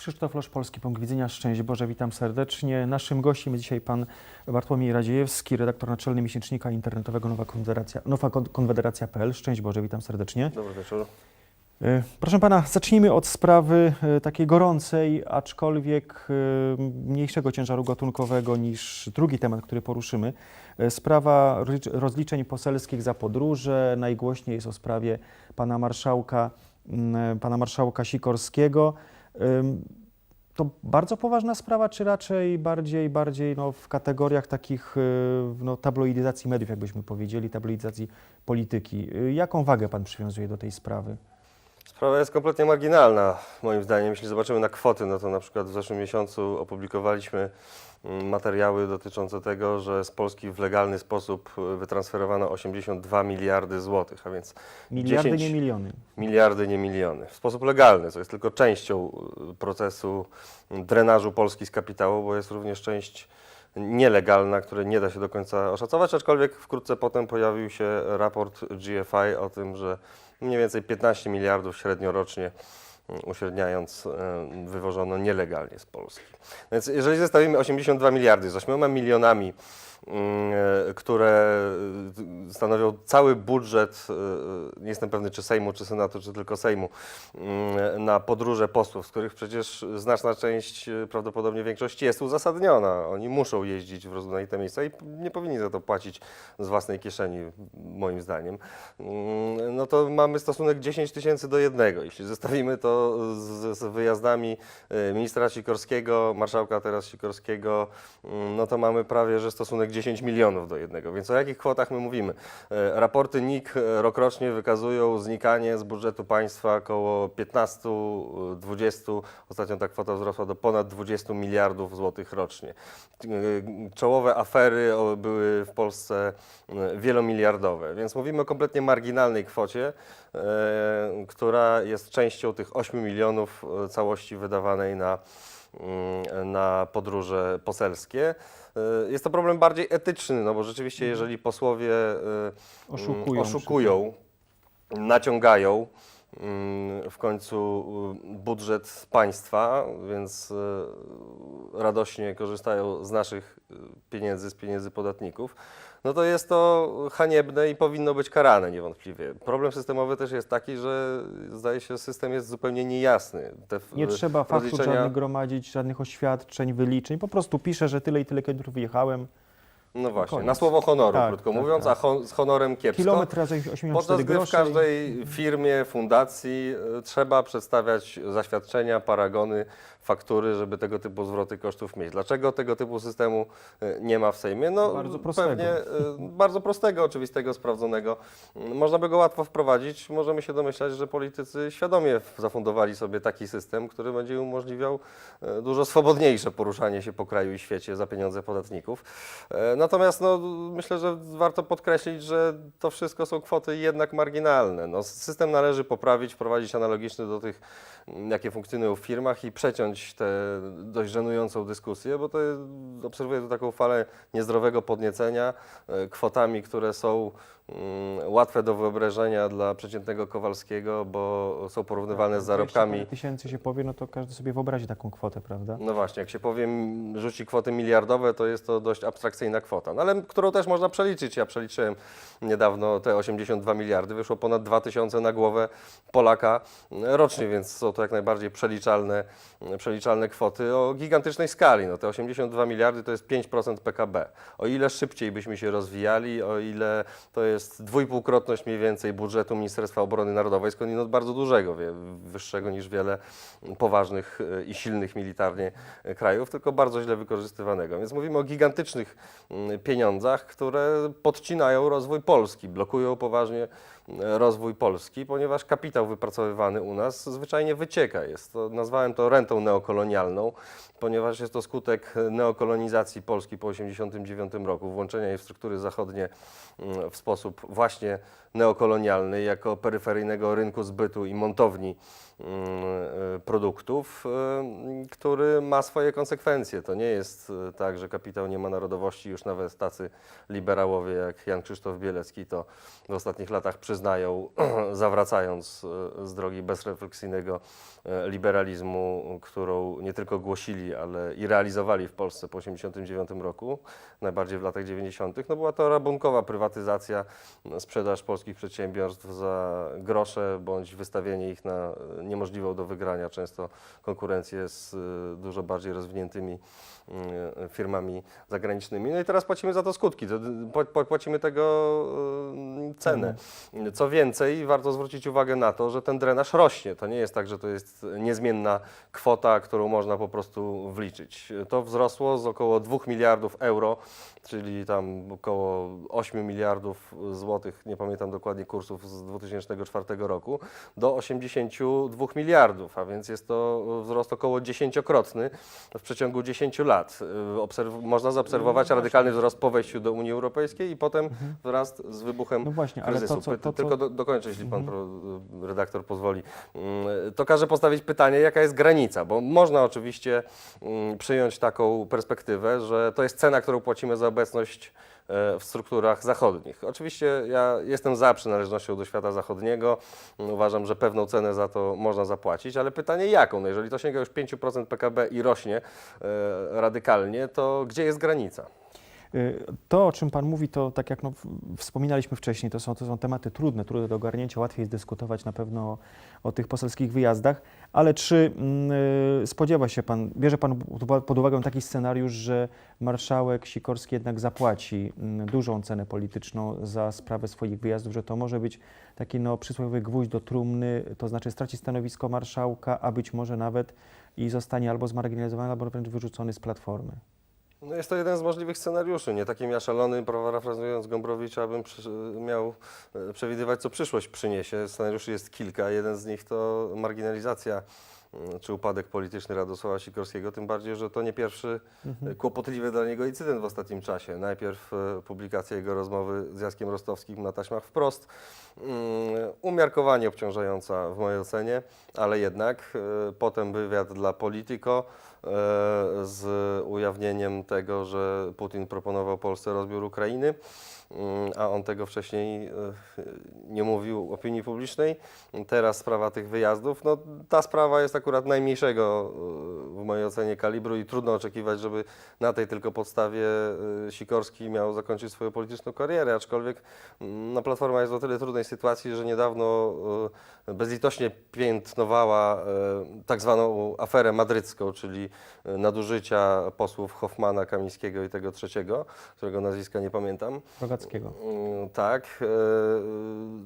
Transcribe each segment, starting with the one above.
Krzysztof Losz, Polski Punkt Widzenia. Szczęść Boże, witam serdecznie. Naszym gościem jest dzisiaj pan Bartłomiej Radziejewski, redaktor naczelny miesięcznika internetowego Nowa Konfederacja, Nowa Kon- Konfederacja.pl. Szczęść Boże, witam serdecznie. Dobry wieczór. E, Proszę pana, zacznijmy od sprawy e, takiej gorącej, aczkolwiek e, mniejszego ciężaru gatunkowego niż drugi temat, który poruszymy. Sprawa rozlicz- rozliczeń poselskich za podróże. Najgłośniej jest o sprawie pana marszałka, pana marszałka Sikorskiego. To bardzo poważna sprawa, czy raczej bardziej, bardziej no, w kategoriach takich y, no, tabloidyzacji mediów, jakbyśmy powiedzieli, tabloidyzacji polityki? Y, Jaką wagę pan przywiązuje do tej sprawy? Sprawa jest kompletnie marginalna, moim zdaniem. Jeśli zobaczymy na kwoty, no to na przykład w zeszłym miesiącu opublikowaliśmy mm, materiały dotyczące tego, że z Polski w legalny sposób y, wytransferowano 82 miliardy złotych, a więc Miliardy, 10 nie miliony. miliardy, nie miliony. W sposób legalny, co jest tylko częścią y, procesu mm, drenażu Polski z kapitału, bo jest również część nielegalna, której nie da się do końca oszacować, aczkolwiek wkrótce potem pojawił się raport GFI o tym, że mniej więcej 15 miliardów średnio rocznie uśredniając, y, wywożono nielegalnie z Polski. Więc jeżeli zestawimy 82 miliardy z 8 milionami, mm, e, które y, stanowią cały budżet, nie jestem pewny czy Sejmu, czy Senatu, czy tylko Sejmu, mm, na podróże posłów, z których przecież znaczna część, prawdopodobnie większość jest uzasadniona. Oni muszą jeździć w rozmaite miejsca i nie powinni za to płacić z własnej kieszeni, moim zdaniem. Mm, No to mamy stosunek 10 tysięcy do jednego. Jeśli zestawimy to z, z wyjazdami y, ministra Sikorskiego, marszałka teraz Sikorskiego, mm, no to mamy prawie, że stosunek 10 milionów do jednego. Więc o jakich kwotach my mówimy? E, Raporty NIK e, rokrocznie wykazują znikanie z budżetu państwa około 15-20, ostatnio ta kwota wzrosła do ponad 20 miliardów złotych rocznie. Czołowe afery były w Polsce wielomiliardowe, więc mówimy o kompletnie marginalnej kwocie, która jest częścią tych 8 milionów e, całości wydawanej na mm, na podróże poselskie. E, Jest to problem bardziej etyczny, no bo rzeczywiście jeżeli posłowie e, Oszukują. oszukują naciągają mm, w końcu budżet państwa, więc radośnie korzystają z naszych pieniędzy, z pieniędzy podatników, no to jest to haniebne i powinno być karane niewątpliwie. Problem systemowy też jest taki, że zdaje się system jest zupełnie niejasny. Te Nie trzeba faktów rozliczenia- żadnych gromadzić, żadnych oświadczeń, wyliczeń. Po prostu pisze, że tyle i tyle kilometrów wyjechałem. No właśnie, Koniec. na słowo honoru, Tak, krótko tak, mówiąc, tak. a hon- z honorem kiepsko. Kilometr razy 84 Podczas gdy w każdej firmie, fundacji y, trzeba przedstawiać zaświadczenia, paragony, faktury, żeby tego typu zwroty kosztów mieć. Dlaczego tego typu systemu y, nie ma w Sejmie? No Bardzo prostego. pewnie y, bardzo prostego, oczywistego, sprawdzonego. Y, Można by go łatwo wprowadzić. Możemy się domyślać, że politycy świadomie zafundowali sobie taki system, który będzie umożliwiał y, dużo swobodniejsze poruszanie się po kraju i świecie za pieniądze podatników. Natomiast no, myślę, że warto podkreślić, że to wszystko są kwoty jednak marginalne. No, system należy poprawić, wprowadzić analogiczny do tych, mm, jakie funkcjonują w firmach i przeciąć tę dość żenującą dyskusję, bo to obserwuję tu taką falę niezdrowego podniecenia e, kwotami, które są łatwe do wyobrażenia dla przeciętnego Kowalskiego, bo są porównywalne z zarobkami 20 tysięcy się powie, no to każdy sobie wyobrazi taką kwotę, prawda? no właśnie, jak się powiem, rzuci kwoty miliardowe, to jest to dość abstrakcyjna kwota, no ale którą też można przeliczyć. Ja przeliczyłem niedawno te 82 miliardy, wyszło ponad 2000 na głowę Polaka rocznie, więc są to jak najbardziej przeliczalne, przeliczalne kwoty o gigantycznej skali. No, te 82 miliardy to jest 5% PKB. O ile szybciej byśmy się rozwijali, o ile to jest dwójpółkrotność mniej więcej budżetu Ministerstwa Obrony Narodowej, skądinąd bardzo dużego, wyższego niż wiele poważnych e, i silnych militarnie e, krajów, tylko bardzo źle wykorzystywanego. Więc mówimy o gigantycznych mm, pieniądzach, które podcinają rozwój Polski, blokują poważnie rozwój Polski, ponieważ kapitał wypracowywany u nas zwyczajnie wycieka. Jest to, nazwałem to rentą neokolonialną, ponieważ jest to skutek neokolonizacji Polski po 1989 roku, włączenia jej w struktury zachodnie mm, w sposób właśnie neokolonialny, jako peryferyjnego rynku zbytu i montowni produktów, y, który ma swoje konsekwencje. To nie jest y, tak, że kapitał nie ma narodowości, już nawet tacy liberałowie jak Jan Krzysztof Bielecki to w ostatnich latach przyznają, zawracając z drogi bezrefleksyjnego liberalizmu, którą nie tylko głosili, ale i realizowali w Polsce po 1989 roku, najbardziej w latach 90. No była to rabunkowa prywatyzacja, sprzedaż polskich przedsiębiorstw za grosze bądź wystawienie ich na niemożliwą do wygrania często konkurencję z y, dużo bardziej rozwiniętymi y, firmami zagranicznymi. No i teraz płacimy za to skutki, płacimy tego y, cenę. Co więcej, warto zwrócić uwagę na to, że ten drenaż rośnie. To nie jest tak, że to jest niezmienna kwota, którą można po prostu wliczyć. To wzrosło z około 2 miliardów euro, czyli tam około 8 miliardów złotych, nie pamiętam dokładnie kursów z 2004 roku, do 82 miliardów, a więc jest to wzrost około dziesięciokrotny w przeciągu 10 lat. Obserw- można zaobserwować No radykalny wzrost po wejściu do Unii Europejskiej i potem wzrost z wybuchem No właśnie, kryzysu. to, co, to, co, Tylko do, dokończę, jeśli pan pro, redaktor pozwoli. Mm, To każe postawić pytanie, jaka jest granica, bo można oczywiście mm, przyjąć taką perspektywę, że to jest cena, którą płacimy za obecność e, w strukturach zachodnich. Oczywiście ja jestem za przynależnością do świata zachodniego, uważam, że pewną cenę za to można zapłacić, ale pytanie jaką? No jeżeli to sięga już 5% PKB i rośnie e, radykalnie, to gdzie jest granica? Y, To, o czym Pan mówi, to tak jak no, wspominaliśmy wcześniej, to są, to są tematy trudne, trudne do ogarnięcia, łatwiej jest dyskutować na pewno o, o tych poselskich wyjazdach, ale czy mm, y, spodziewa się Pan, bierze Pan pod- pod uwagę taki scenariusz, że marszałek Sikorski jednak zapłaci mm, dużą cenę polityczną za sprawę swoich wyjazdów, że to może być taki no, przysłowiowy gwóźdź do trumny, to znaczy straci stanowisko marszałka, a być może nawet i zostanie albo zmarginalizowany, albo wręcz wyrzucony z platformy. No jest to jeden z możliwych scenariuszy. Nie takim ja szalony, parafrazując Gombrowicza, bym miał e, przewidywać, co przyszłość przyniesie. Scenariuszy jest kilka. Jeden z nich to marginalizacja czy upadek polityczny Radosława Sikorskiego, tym bardziej, że to nie pierwszy e, kłopotliwy dla niego incydent w ostatnim czasie. Najpierw e, publikacja jego rozmowy z Jackiem Rostowskim na taśmach wprost, mm, umiarkowanie obciążająca w mojej ocenie, ale jednak e, potem wywiad dla Politico z ujawnieniem tego, że Putin proponował Polsce rozbiór Ukrainy, mm, a on tego wcześniej e, nie mówił opinii publicznej. Teraz sprawa tych wyjazdów, no ta sprawa jest akurat najmniejszego e, w mojej ocenie kalibru i trudno oczekiwać, żeby na tej tylko podstawie e, Sikorski miał zakończyć swoją polityczną karierę, aczkolwiek mm, no, Platforma jest w o tyle trudnej sytuacji, że niedawno bezlitośnie piętnowała tak zwaną aferę madrycką, czyli nadużycia posłów Hoffmana, Kamińskiego i tego trzeciego, którego nazwiska nie pamiętam. Mm, Tak. e,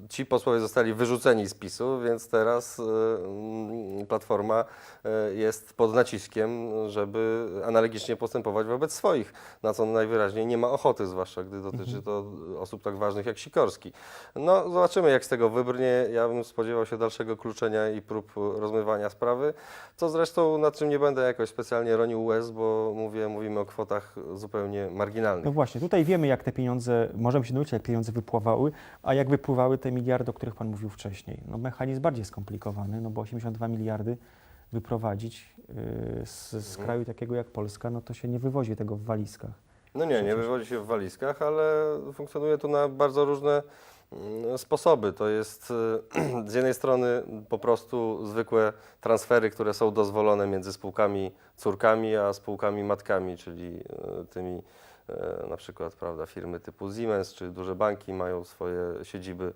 Ci posłowie zostali wyrzuceni z PiSu, więc teraz e, mm, Platforma e, jest pod naciskiem, żeby analogicznie postępować wobec swoich, na co najwyraźniej nie ma ochoty, zwłaszcza gdy dotyczy to osób tak ważnych jak Sikorski. No, zobaczymy jak z tego wybrnie. Ja bym spodziewał się dalszego kluczenia i prób rozmywania sprawy, co zresztą nad czym nie będę jakoś specjalnie ronił łez, bo mówię, mówimy o kwotach zupełnie marginalnych. No właśnie, tutaj wiemy, jak te pieniądze, możemy się dowiedzieć, jak pieniądze wypływały, a jak wypływały te miliardy, o których Pan mówił wcześniej. No mechanizm bardziej skomplikowany, no bo 82 miliardy wyprowadzić yy, z, z Mhm. kraju takiego jak Polska, no to się nie wywozi tego w walizkach. No nie, nie wywodzi się w walizkach, ale funkcjonuje to na bardzo różne mm, sposoby. To jest y, z jednej strony po prostu zwykłe transfery, które są dozwolone między spółkami córkami, a spółkami matkami, czyli y, tymi y, na przykład prawda, firmy typu Siemens czy duże banki mają swoje siedziby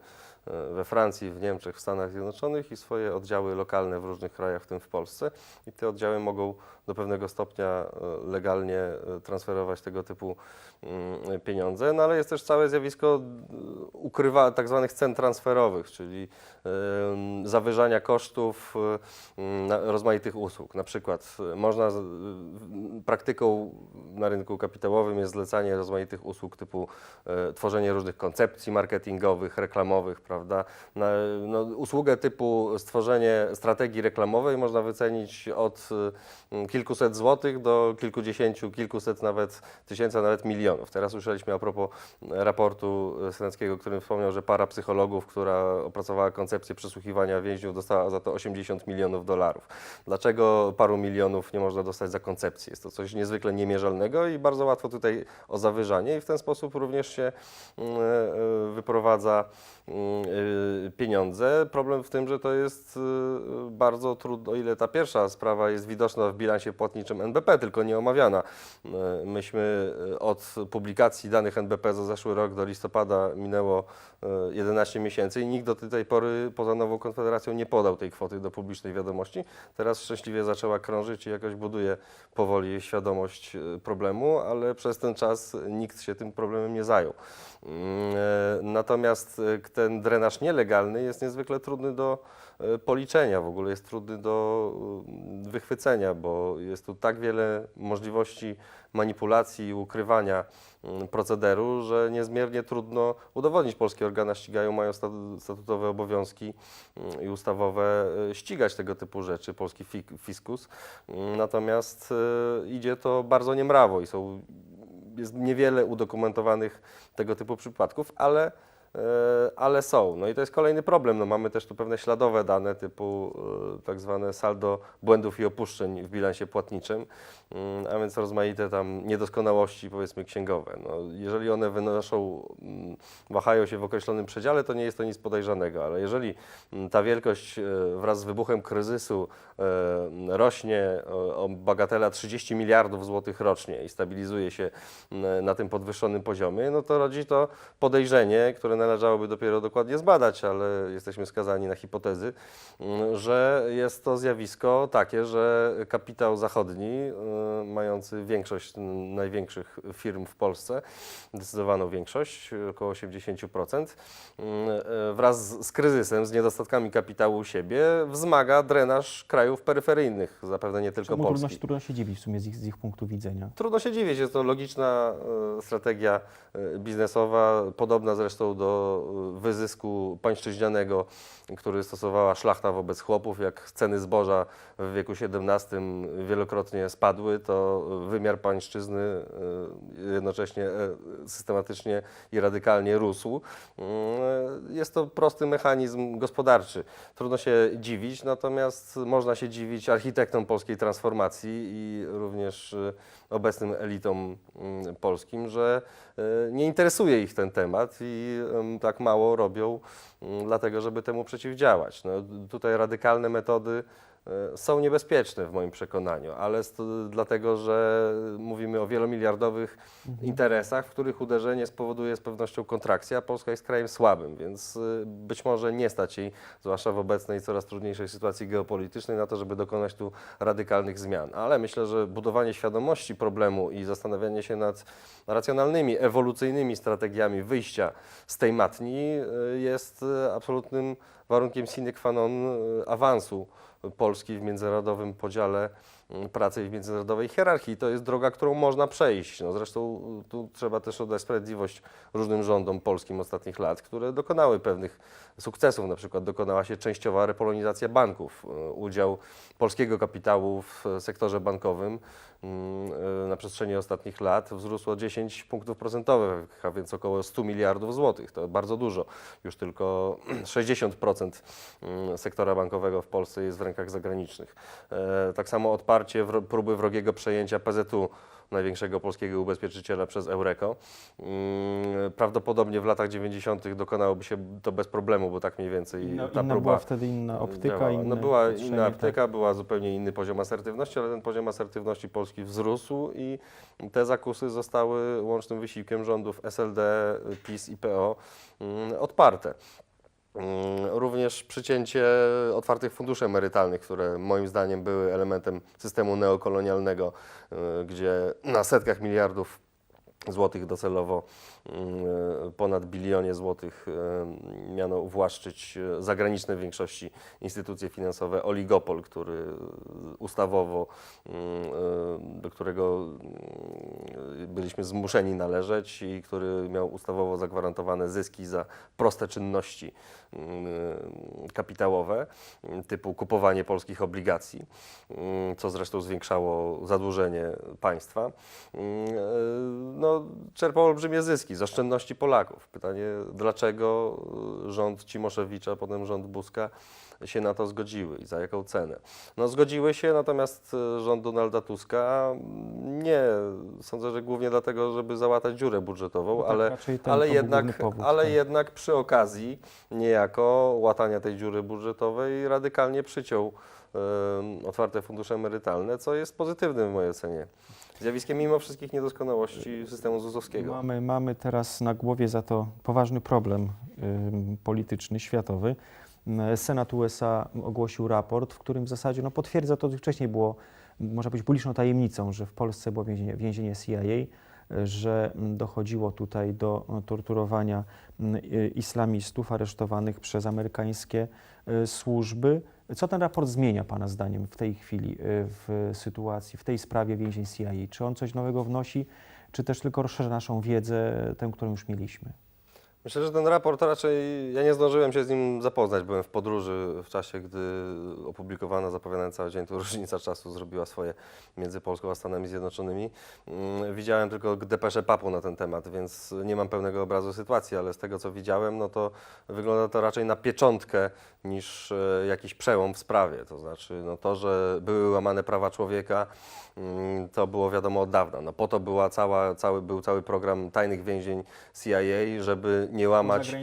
we Francji, w Niemczech, w Stanach Zjednoczonych i swoje oddziały lokalne w różnych krajach, w tym w Polsce. I te oddziały mogą do pewnego stopnia e, legalnie e, transferować tego typu mm, pieniądze, no ale jest też całe zjawisko e, ukrywa tak zwanych cen transferowych, czyli zawyżania kosztów e, rozmaitych usług. Na przykład e, można, praktyką na rynku kapitałowym jest zlecanie rozmaitych usług typu e, tworzenie różnych koncepcji marketingowych, reklamowych, prawda, prawda? No, usługę typu stworzenie strategii reklamowej można wycenić od y, kilkuset złotych do kilkudziesięciu, kilkuset nawet tysięcy, nawet milionów. Teraz słyszeliśmy a propos raportu Senackiego, w którym wspomniał, że para psychologów, która opracowała koncepcję przesłuchiwania więźniów, dostała za to 80 milionów dolarów. Dlaczego paru milionów nie można dostać za koncepcję? Jest to coś niezwykle niemierzalnego i bardzo łatwo tutaj o zawyżanie i w ten sposób również się mm, e, wyprowadza mm, e, pieniądze. Problem w tym, że to jest e, bardzo trudno, o ile ta pierwsza sprawa jest widoczna w bilansie płatniczym NBP, tylko nie omawiana. E, Myśmy od publikacji danych NBP za zeszły rok do listopada minęło e, 11 miesięcy i nikt do tej pory poza Nową Konfederacją nie podał tej kwoty do publicznej wiadomości. Teraz szczęśliwie zaczęła krążyć i jakoś buduje powoli świadomość problemu, ale przez ten czas nikt się tym problemem nie zajął. Mm, e, Natomiast ten drenaż nielegalny jest niezwykle trudny do e, policzenia, w ogóle jest trudny do e, wychwycenia, bo jest tu tak wiele możliwości manipulacji i ukrywania mm, procederu, że niezmiernie trudno udowodnić. Polskie organa ścigają, mają statu- statutowe obowiązki mm, i ustawowe e, ścigać tego typu rzeczy, polski fiskus. Mm, Natomiast idzie to bardzo niemrawo i są, jest niewiele udokumentowanych tego typu przypadków, ale ale są. No i to jest kolejny problem. No mamy też tu pewne śladowe dane typu e, tak zwane saldo błędów i opuszczeń w bilansie płatniczym, mm, a więc rozmaite tam niedoskonałości powiedzmy księgowe. No, jeżeli one wynoszą, mm, wahają się w określonym przedziale, to nie jest to nic podejrzanego, ale jeżeli mm, ta wielkość e, wraz z wybuchem kryzysu e, rośnie o, bagatela 30 miliardów złotych rocznie i stabilizuje się na tym podwyższonym poziomie, no to rodzi to podejrzenie, które należałoby dopiero dokładnie zbadać, ale jesteśmy skazani na hipotezy, mm, że jest to zjawisko takie, że kapitał zachodni, y, mający większość największych firm w Polsce, zdecydowaną większość, około 80%, mm, y, wraz z- kryzysem, z niedostatkami kapitału u siebie, wzmaga drenaż krajów peryferyjnych, zapewne nie tylko Czemu trudno, Polski. się- trudno się dziwić w sumie z ich, z ich punktu widzenia? Trudno się dziwić, jest to logiczna strategia biznesowa, podobna zresztą do e, wyzysku pańszczyźnianego, który stosowała szlachta wobec chłopów. Jak ceny zboża w wieku XVII wielokrotnie spadły, to wymiar pańszczyzny e, jednocześnie e, systematycznie i radykalnie rósł. Mm, Jest to prosty mechanizm gospodarczy. Trudno się dziwić, natomiast można się dziwić architektom polskiej transformacji i również e, obecnym elitom mm, polskim, że nie interesuje ich ten temat i tak mało robią mm, dlatego, żeby temu przeciwdziałać. No, tutaj radykalne metody są niebezpieczne w moim przekonaniu, ale dlatego, że mówimy o wielomiliardowych interesach, w których uderzenie spowoduje z pewnością kontrakcję, a Polska jest krajem słabym, więc y, być może nie stać jej, zwłaszcza w obecnej coraz trudniejszej sytuacji geopolitycznej, na to, żeby dokonać tu radykalnych zmian. Ale myślę, że budowanie świadomości problemu i zastanawianie się nad racjonalnymi, ewolucyjnymi strategiami wyjścia z tej matni y, jest absolutnym warunkiem sine qua non awansu Polski w międzynarodowym podziale mm, pracy i w międzynarodowej hierarchii. To jest droga, którą można przejść. No zresztą y, tu trzeba też oddać sprawiedliwość różnym rządom polskim ostatnich lat, które dokonały pewnych sukcesów. Na przykład dokonała się częściowa repolonizacja banków. Y, Udział polskiego kapitału w sektorze bankowym y, na przestrzeni ostatnich lat wzrósł o 10 punktów procentowych, a więc około 100 miliardów złotych. To bardzo dużo. Już tylko 60% mm, sektora bankowego w Polsce jest w rękach zagranicznych. E, Tak samo odparcie próby wrogiego przejęcia PZU, największego polskiego ubezpieczyciela przez Eureko. Mm, Prawdopodobnie w latach 90. dokonałoby się to bez problemu, bo tak mniej więcej Inna, ta inna próba była wtedy inna optyka, inne No była inna tak. apteka, była zupełnie inny poziom asertywności, ale ten poziom asertywności Polski wzrósł i te zakusy zostały łącznym wysiłkiem rządów SLD, PiS i PO mm, odparte. Mm, Również przycięcie otwartych funduszy emerytalnych, które moim zdaniem były elementem systemu neokolonialnego, y, gdzie na setkach miliardów złotych docelowo mm, ponad bilionie złotych y, miano uwłaszczyć y, zagraniczne w większości instytucje finansowe. Oligopol, który ustawowo, mm, y, do którego byliśmy zmuszeni należeć i który miał ustawowo zagwarantowane zyski za proste czynności mm, kapitałowe, mm, typu kupowanie polskich obligacji, mm, co zresztą zwiększało zadłużenie państwa, mm, e, no, czerpał olbrzymie zyski z oszczędności Polaków. Pytanie, dlaczego rząd Cimoszewicza, potem rząd Buzka się na to zgodziły i za jaką cenę? No zgodziły się, natomiast e, rząd Donalda Tuska nie. Sądzę, że głównie dlatego, żeby załatać dziurę budżetową, No tak, ale, ale, jednak, powód, ale tak. jednak przy okazji niejako łatania tej dziury budżetowej radykalnie przyciął otwarte fundusze emerytalne, co jest pozytywnym w mojej ocenie zjawiskiem mimo wszystkich niedoskonałości systemu ZUS-owskiego. Mamy, mamy teraz na głowie za to poważny problem polityczny, światowy. Senat USA ogłosił raport, w którym w zasadzie no, potwierdza to, co wcześniej było, można powiedzieć, publiczną tajemnicą, że w Polsce było więzienie, więzienie CIA, że mm, dochodziło tutaj do y, torturowania mm, islamistów aresztowanych przez amerykańskie y, służby. Co ten raport zmienia Pana zdaniem w tej chwili y, w sytuacji, w tej sprawie więzień CIA? Czy on coś nowego wnosi, czy też tylko rozszerza naszą wiedzę, tę, którą już mieliśmy? Myślę, że ten raport raczej, ja nie zdążyłem się z nim zapoznać, byłem w podróży w czasie, gdy opublikowano zapowiadany cały dzień, tu różnica czasu zrobiła swoje między Polską a Stanami Zjednoczonymi. Mm, Widziałem tylko depeszę papu na ten temat, więc nie mam pełnego obrazu sytuacji, ale z tego co widziałem, no to wygląda to raczej na pieczątkę niż e, jakiś przełom w sprawie. To znaczy no to, że były łamane prawa człowieka, mm, to było wiadomo od dawna. No po to była cała, cały, był cały program tajnych więzień CIA, żeby nie łamać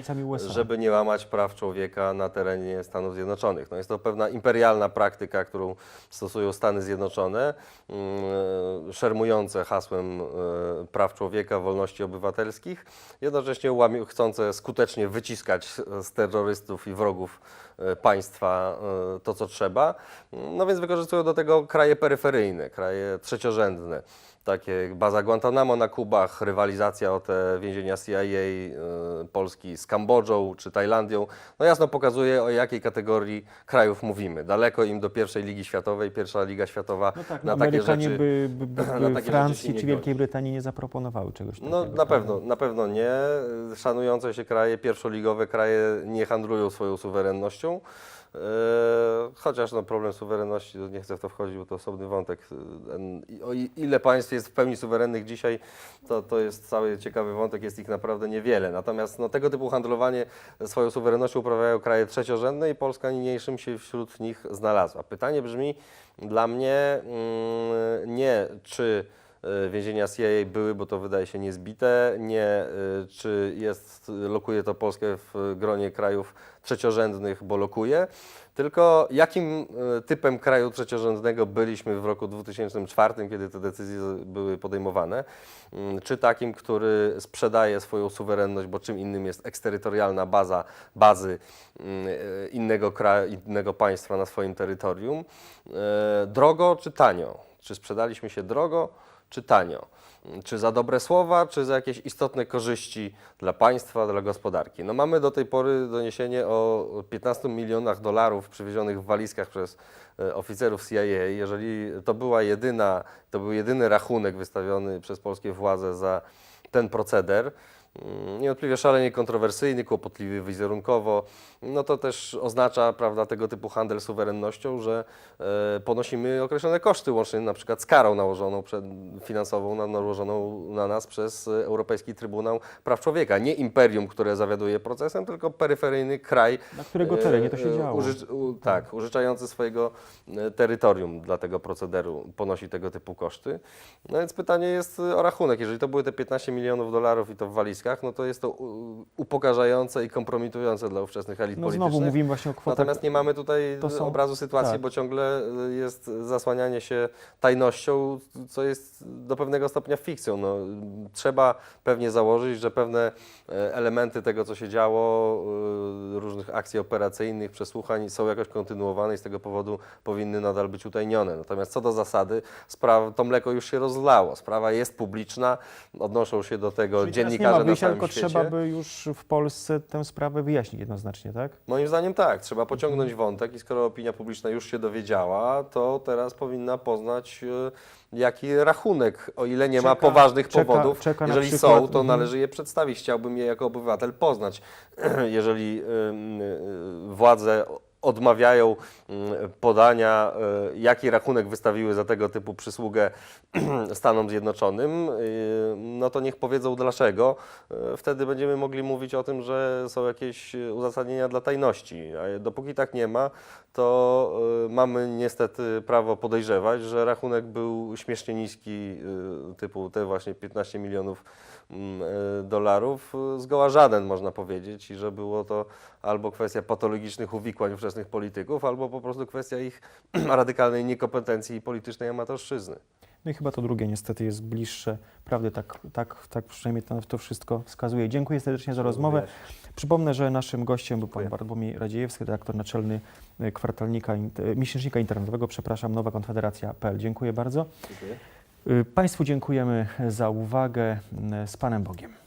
żeby nie łamać praw człowieka na terenie Stanów Zjednoczonych. No jest to pewna imperialna praktyka, którą stosują Stany Zjednoczone, mm, szermujące hasłem e, praw człowieka, wolności obywatelskich, jednocześnie łamie, chcące skutecznie wyciskać z terrorystów i wrogów e, państwa e, to, co trzeba. No więc wykorzystują do tego kraje peryferyjne, kraje trzeciorzędne takie baza Guantanamo na Kubach, rywalizacja o te więzienia CIA y, Polski z Kambodżą czy Tajlandią, no jasno pokazuje o jakiej kategorii krajów mówimy. Daleko im do pierwszej ligi światowej, pierwsza liga światowa No tak, na no takie rzeczy. by, by, by, na takie Francji czy Wielkiej godzi. Brytanii nie zaproponowały czegoś takiego. No na prawda? pewno, na pewno nie. Szanujące się kraje, pierwszoligowe kraje nie handlują swoją suwerennością. E, Chociaż no, problem suwerenności, nie chcę w to wchodzić, bo to osobny wątek. E, O ile państw jest w pełni suwerennych dzisiaj, to, to jest cały ciekawy wątek, jest ich naprawdę niewiele. Natomiast no, tego typu handlowanie swoją suwerennością uprawiają kraje trzeciorzędne i Polska niniejszym się wśród nich znalazła. Pytanie brzmi dla mnie mm, nie czy więzienia CIA były, bo to wydaje się niezbite, nie e, czy jest, lokuje to Polskę w gronie krajów trzeciorzędnych, bo lokuje, tylko jakim e, typem kraju trzeciorzędnego byliśmy w roku 2004, kiedy te decyzje były podejmowane. Mm, Czy takim, który sprzedaje swoją suwerenność, bo czym innym jest eksterytorialna baza, bazy mm, innego, kraju, innego państwa na swoim terytorium. Drogo czy tanio? Czy sprzedaliśmy się drogo czy tanio? Czy za dobre słowa, czy za jakieś istotne korzyści dla państwa, dla gospodarki? No mamy do tej pory doniesienie o 15 milionach dolarów przywiezionych w walizkach przez e, oficerów CIA. Jeżeli to była jedyna, to był jedyny rachunek wystawiony przez polskie władze za ten proceder, niewątpliwie szalenie kontrowersyjny, kłopotliwy wizerunkowo, no to też oznacza prawda, tego typu handel suwerennością, że e, ponosimy określone koszty, łącznie na przykład z karą nałożoną przed, finansową, na, nałożoną na nas przez e, Europejski Trybunał Praw Człowieka. Nie imperium, które zawiaduje procesem, tylko peryferyjny kraj, Na którego terenie to się e, działo. Użycz, u, tak, użyczający swojego e, terytorium dla tego procederu ponosi tego typu koszty. No więc pytanie jest e, o rachunek. Jeżeli to były te 15 milionów dolarów i to w no to jest to upokarzające i kompromitujące dla ówczesnych elit No politycznych. znowu mówimy właśnie o kwotach. Natomiast nie mamy tutaj są- obrazu sytuacji, tak. bo ciągle y, jest zasłanianie się tajnością, co jest do pewnego stopnia fikcją. No, trzeba pewnie założyć, że pewne e, elementy tego, co się działo, y, różnych akcji operacyjnych, przesłuchań są jakoś kontynuowane i z tego powodu powinny nadal być utajnione. Natomiast co do zasady, sprawa, to mleko już się rozlało. Sprawa jest publiczna, odnoszą się do tego Czyli dziennikarze na tylko świecie. trzeba by już w Polsce tę sprawę wyjaśnić jednoznacznie, tak? Moim zdaniem tak, trzeba pociągnąć wątek i skoro opinia publiczna już się dowiedziała, to teraz powinna poznać e, jaki rachunek, o ile nie ma Czeka- poważnych czeka- powodów. czeka Jeżeli przykład- są, to mhm. należy je przedstawić. Chciałbym je jako obywatel poznać. Jeżeli y, władze odmawiają mm, podania, y, jaki rachunek wystawiły za tego typu przysługę Stanom Zjednoczonym, no to niech powiedzą dlaczego. Y, Wtedy będziemy mogli mówić o tym, że są jakieś y, uzasadnienia dla tajności. A dopóki tak nie ma, to y, mamy niestety prawo podejrzewać, że rachunek był śmiesznie niski, y, typu te właśnie 15 milionów mm, y, dolarów, zgoła żaden można powiedzieć i że było to albo kwestia patologicznych uwikłań ówczesnych polityków, albo po prostu kwestia ich radykalnej niekompetencji i politycznej amatorszczyzny. No i chyba to drugie niestety jest bliższe prawdy, tak, tak, tak przynajmniej to, wszystko wskazuje. Dziękuję serdecznie za rozmowę. Przypomnę, że naszym gościem był pan. Bartłomiej Radziejewski, redaktor naczelny y, kwartalnika, y, miesięcznika internetowego, przepraszam, Nowa Konfederacja.pl. Dziękuję bardzo. Dziękuję. Y, Państwu dziękujemy za uwagę. Z Panem Bogiem.